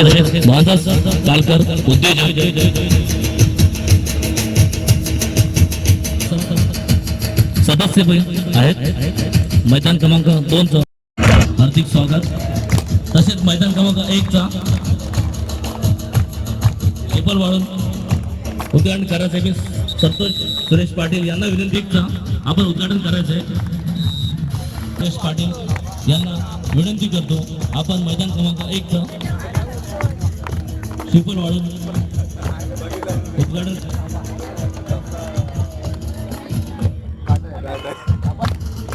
तसेच मानस कालकर उद्योजक. सदस्य आहेत. मैदान क्रमांक दोनचं हार्दिक स्वागत. तसेच मैदान क्रमांक एकचा टेबल वाढून उद्घाटन करायचं आहे. मी संतोष सुरेश पाटील यांना विनंती आपण उद्घाटन करायचं आहे? सुरेश पाटील यांना विनंती करतो. आपण मैदान क्रमांक एकचं शिपल वाढून उद्घाटन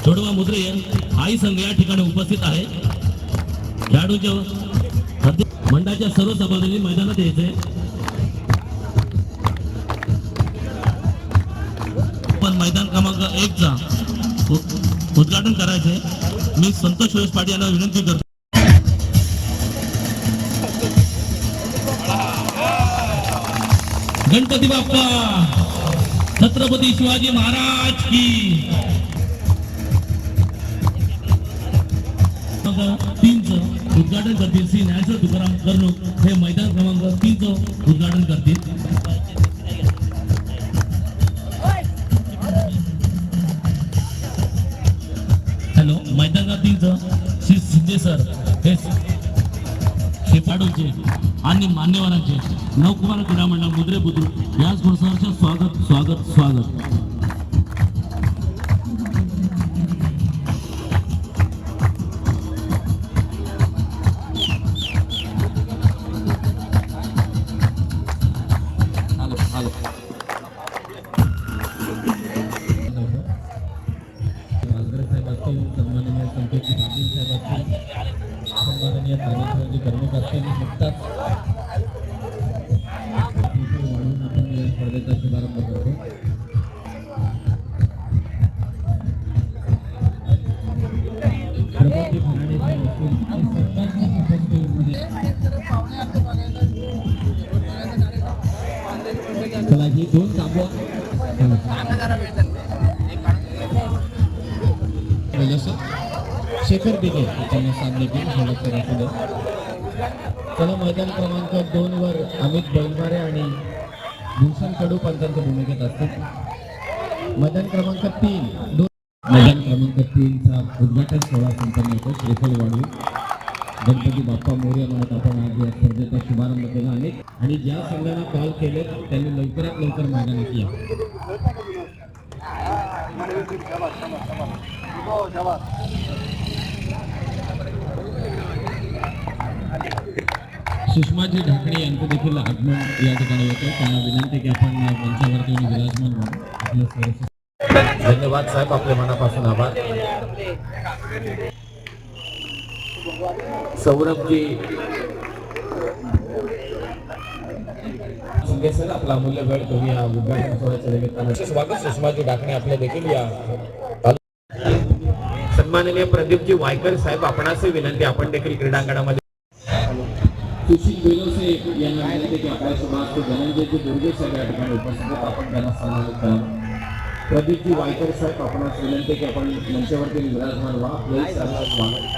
छोडवा मुद्रे आई संघ या ठिकाणी उपस्थित आहे. खेळाडूंच्या मंडळाच्या सर्व सभासदांनी मैदानात यायचंय. पण मैदान क्रमांक एक चा उद्घाटन करायचंय. मी संतोष सुरेश पाटील यांना विनंती करतो. गणपती बाप्पा छत्रपती शिवाजी महाराज की. तीनच उद्घाटन करतील श्री ज्ञानेश्वर तुकाराम कर्णूक हे मैदान क्रमांक तीनच उद्घाटन करतील. हॅलो मैदान तीनच श्री सिद्धे सर. हे शेपाडूचे आणि मान्यवरांचे नवकुमार क्रीडा मंडळ मुद्रे बुद्रुक याच पुरस्काराचे स्वागत स्वागत स्वागत. साहेब असतील निघतात संतोषजी वाढवून आपण या स्पर्धेचा शुभारंभ करतो प्रभाती फराडे चला ही दोन थांबवा शेखर दिले त्यांना सामने की झलक असू चला मैदान क्रमांक दोन वर अमित बैलवारे आणि भूषण कडू पंतांच्या भूमिकेत असतात. मैदान क्रमांक तीन दोन मैदान क्रमांक तीनचा उद्घाटन सोहळा संपन्न होतो. श्रीफल वाढू गणपती बाप्पा मोर्या म्हणत आपण आज या स्पर्धेचा शुभारंभ केला आणि आणि ज्या संघांना कॉल केले त्यांनी लवकरात लवकर मैदानात या सुषमाजी ढाकणे यांचं देखील आगमन या ठिकाणी होतं त्यांना विनंती की आपण मंचावरती विराजमान म्हणून धन्यवाद साहेब आपल्या मनापासून आभार. सौरभजी शिंदे सर आपला अमूल्य वेळ तुम्ही या उद्घाटन सोहळ्याच्या निमित्तानं स्वागत सुषमाजी ढाकणे आपल्या देखील या सन्माननीय प्रदीपजी वायकर साहेब आपणासही विनंती आपण देखील क्रीडांगणामध्ये सुशील बेलोसे यांना विनंती की आपल्या समाज धनंजयजी दुर्गे साहेब या ठिकाणी उपस्थित आहेत आपण त्यांना सन्मानित करावं प्रदीपजी वायकर साहेब आपणास विनंती की आपण मंचावरती विराजमान व्हा. सर्वात स्वागत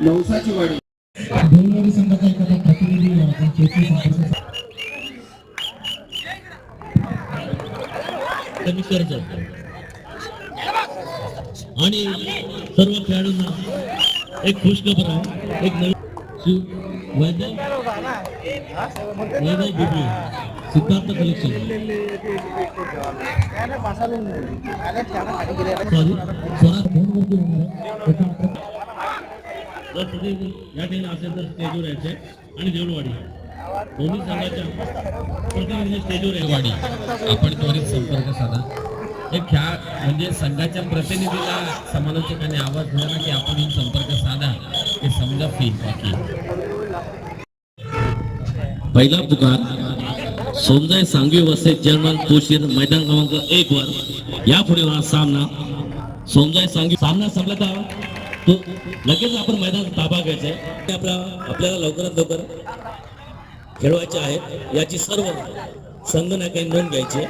नवसाची वाडी. देवळवाडी संघाचा एखादा प्रतिनिधी आपण चेतू संपर्क कमी कर्ज आणि सर्व खेळाडूंना एक खुश खबर आहे. एक नवीन शिव वैद्य बिबी सिद्धार्थ कलेक्शन सॉरी स्वराज फोनवरती जर तुम्ही या ठिकाणी असेल तर स्टेजवर यायचे आणि देऊळवाडी. दोन्ही संघाच्या प्रतिनिधी स्टेजवर यायचे आपण त्वरित संपर्क साधा. एक खेळ म्हणजे संघाच्या प्रतिनिधीला समालोचकाने आवाज दिला ना की आपण येऊन संपर्क साधा येईल पहिला पुकार सोमजाय सांगवी वसे जर्मन तुशीर मैदान क्रमांक एक वर. यापुढे होणार सामना. सोमजाय सांगवी सामना संपला का? तो लगेच आपण मैदान ताबा घ्यायचा ते आपला आपल्याला लवकरात लवकर खेळवायचे आहेत. याची सर्व संगणकाने नोंद घ्यायची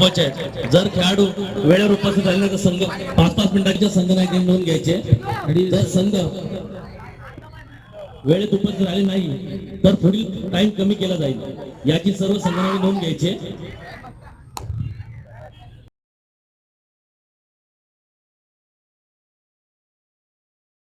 महत्त्वाचे आहेत. जर खेळाडू वेळेवर उपस्थित राहिले तर संघ पाच पाच मिनिटांच्या संघ नाही नोंद घ्यायचे. आणि जर संघ वेळेत उपस्थित राहिले नाही तर पुढील टाइम कमी केला जाईल. याची सर्व संघाने नोंद घ्यायची.